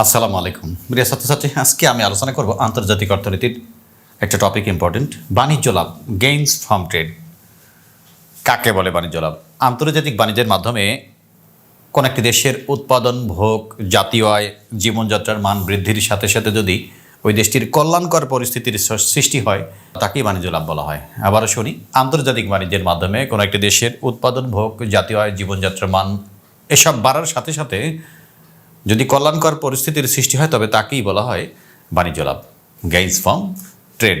আসসালামু আলাইকুম। প্রিয় ছাত্রছাত্রী, আজকে আমি আলোচনা করব আন্তর্জাতিক অর্থনীতির একটা টপিক ইম্পর্টেন্ট বাণিজ্য লাভ গেইনস ফ্রম ট্রেড কাকে বলে বাণিজ্য লাভ? আন্তর্জাতিক বাণিজ্যের মাধ্যমে কোন একটি দেশের উৎপাদন, ভোগ, জাতীয় আয়, জীবনযাত্রার মান বৃদ্ধির সাথে সাথে যদি ওই দেশটির কল্যাণকর পরিস্থিতির সৃষ্টি হয়, তাকেই বাণিজ্য লাভ বলা হয়। আবারও শুনি, আন্তর্জাতিক বাণিজ্যের মাধ্যমে কোনো একটি দেশের উৎপাদন, ভোগ, জাতীয় আয়, জীবনযাত্রার মান এসব বাড়ার সাথে সাথে যদি কল্যাণকর পরিস্থিতির সৃষ্টি হয়, তবে তাকেই বলা হয় বাণিজ্য লাভ গেইনস ফ্রম ট্রেড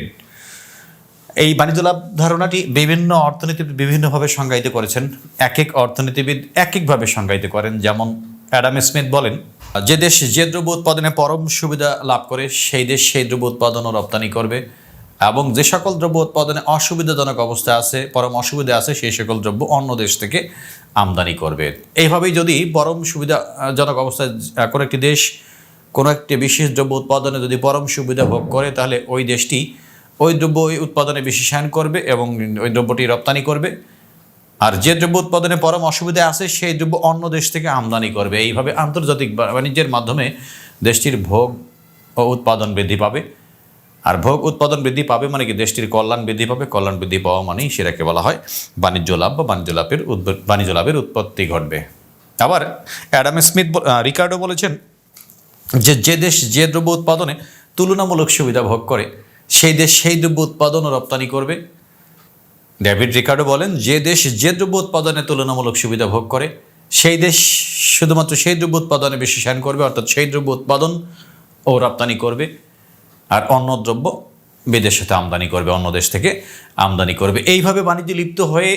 এই বাণিজ্য লাভ ধারণাটি বিভিন্ন অর্থনীতিবিদ বিভিন্নভাবে সংজ্ঞায়িত করেছেন এক এক অর্থনীতিবিদ এক একভাবে সংজ্ঞায়িত করেন। যেমন অ্যাডাম স্মিথ বলেন, যে দেশ যে দ্রব্য উৎপাদনে পরম সুবিধা লাভ করে, সেই দেশ সেই দ্রব্য উৎপাদন ও রপ্তানি করবে। এবং যে সকল দ্রব্য উৎপাদনে অসুবিধাজনক অবস্থায় আছে, পরম অসুবিধা আছে, সেই সকল দ্রব্য অন্য দেশ থেকে আমদানি করবে। এইভাবেই যদি পরম সুবিধাজনক অবস্থায় কোনো একটি দেশ কোনো একটি বিশেষ দ্রব্য উৎপাদনে যদি পরম সুবিধা ভোগ করে, তাহলে ওই দেশটি ওই দ্রব্য ওই উৎপাদনে বিশেষায়ন করবে এবং ওই দ্রব্যটি রপ্তানি করবে। আর যে দ্রব্য উৎপাদনে পরম অসুবিধা আছে, সেই দ্রব্য অন্য দেশ থেকে আমদানি করবে। এইভাবে আন্তর্জাতিক বাণিজ্যের মাধ্যমে দেশটির ভোগ ও উৎপাদন বৃদ্ধি পাবে। আর ভোগ উৎপাদন বৃদ্ধি পাবে মানে কি? দেশটির কল্যাণ বৃদ্ধি পাবে, কল্যাণ বৃদ্ধি পাওয়া মানেই সেটাকে বলা হয় বাণিজ্য লাভ বা বাণিজ্য লাভের বাণিজ্য লাভের উৎপত্তি ঘটবে। আবার অ্যাডাম স্মিথ রিকার্ডো বলেছেন যে যে দেশ যে দ্রব্য উৎপাদনে তুলনামূলক সুবিধা ভোগ করে, সেই দেশ সেই দ্রব্য উৎপাদন ও রপ্তানি করবে। ডেভিড রিকার্ডো বলেন, যে দেশ যে দ্রব্য উৎপাদনে তুলনামূলক সুবিধা ভোগ করে, সেই দেশ শুধুমাত্র সেই দ্রব্য উৎপাদনে বেশি সায়ন করবে, অর্থাৎ সেই দ্রব্য উৎপাদন ও রপ্তানি করবে। আর অন্য দ্রব্য বিদেশ হতে আমদানি করবে, অন্য দেশ থেকে আমদানি করবে। এইভাবে বাণিজ্যে লিপ্ত হয়ে,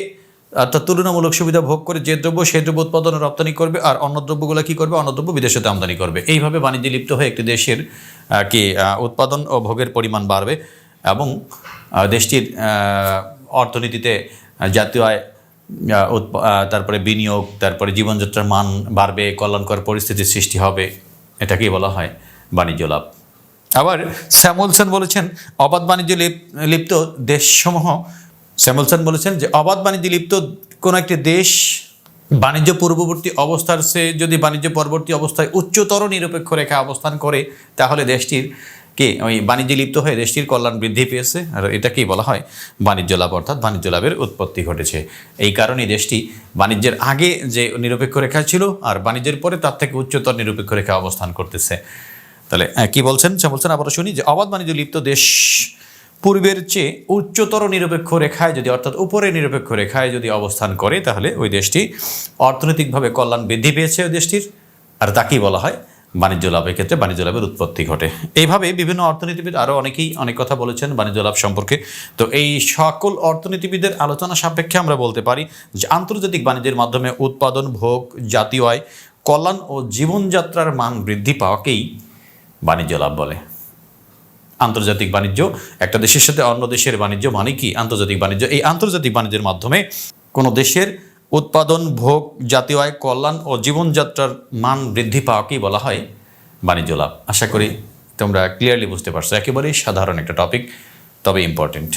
অর্থাৎ তুলনামূলক সুবিধা ভোগ করে যে দ্রব্য সেই দ্রব্য উৎপাদন রপ্তানি করবে আর অন্য দ্রব্যগুলো কী করবে? অন্য দ্রব্য বিদেশ হতে আমদানি করবে। এইভাবে বাণিজ্যে লিপ্ত হয়ে একটি দেশের কি উৎপাদন ও ভোগের পরিমাণ বাড়বে এবং দেশটির অর্থনীতিতে জাতীয় আয় তারপরে বিনিয়োগ, তারপরে জীবনযাত্রার মান বাড়বে, কল্যাণকর পরিস্থিতির সৃষ্টি হবে, এটাকেই বলা হয় বাণিজ্য লাভ। আবার স্যামুলসন বলেছেন, অবাধ বাণিজ্যে লিপ- লিপ্ত দেশসমূহ স্যামুলসন বলেছেন যে অবাধ বাণিজ্যে লিপ্ত কোনো একটি দেশ বাণিজ্য পূর্ববর্তী অবস্থার সে যদি বাণিজ্য পরবর্তী অবস্থায় উচ্চতর নিরপেক্ষ রেখা অবস্থান করে, তাহলে দেশটির কি ওই বাণিজ্যে লিপ্ত হয়ে দেশটির কল্যাণ বৃদ্ধি পেয়েছে? আর এটাকেই বলা হয়? বাণিজ্য লাভ অর্থাৎ বাণিজ্য লাভের উৎপত্তি ঘটেছে। এই কারণেই দেশটি বাণিজ্যের আগে যে নিরপেক্ষ রেখা ছিল, আর বাণিজ্যের পরে তার থেকে উচ্চতর নিরপেক্ষ রেখা অবস্থান করতেছে। তাহলে আহ, কি বলছেন? সে বলছেন আবার শুনি যে অবাধ বাণিজ্য লিপ্ত দেশ পূর্বের চেয়ে উচ্চতর নিরপেক্ষ রেখায় যদি অর্থাৎ উপরে নিরপেক্ষ রেখায় যদি অবস্থান করে তাহলে ওই দেশটি অর্থনৈতিকভাবে কল্যাণ বৃদ্ধি পেয়েছে ওই দেশটির। আর তাকেই বলা হয় বাণিজ্য লাভের ক্ষেত্রে বাণিজ্য লাভের উৎপত্তি ঘটে। এইভাবে বিভিন্ন অর্থনীতিবিদ আরও অনেকেই অনেক কথা বলেছেন বাণিজ্য লাভ সম্পর্কে। তো এই সকল অর্থনীতিবিদের আলোচনা সাপেক্ষে আমরা বলতে পারি যে আন্তর্জাতিক বাণিজ্যের মাধ্যমে উৎপাদন ভোগ জাতীয় আয় কল্যাণ ও জীবনযাত্রার মান বৃদ্ধি পাওয়াকেই বাণিজ্য লাভ বলে। আন্তর্জাতিক বাণিজ্য, একটা দেশের সাথে অন্য দেশের বাণিজ্য মানে কি? আন্তর্জাতিক বাণিজ্য। এই আন্তর্জাতিক বাণিজ্যের মাধ্যমে কোনো দেশের উৎপাদন, ভোগ, জাতীয় আয়, কল্যাণ ও জীবনযাত্রার মান বৃদ্ধি পাওয়াকেই বলা হয় বাণিজ্য লাভ। আশা করি তোমরা ক্লিয়ারলি বুঝতে পারছ। একেবারেই সাধারণ একটা টপিক তবে ইম্পর্টেন্ট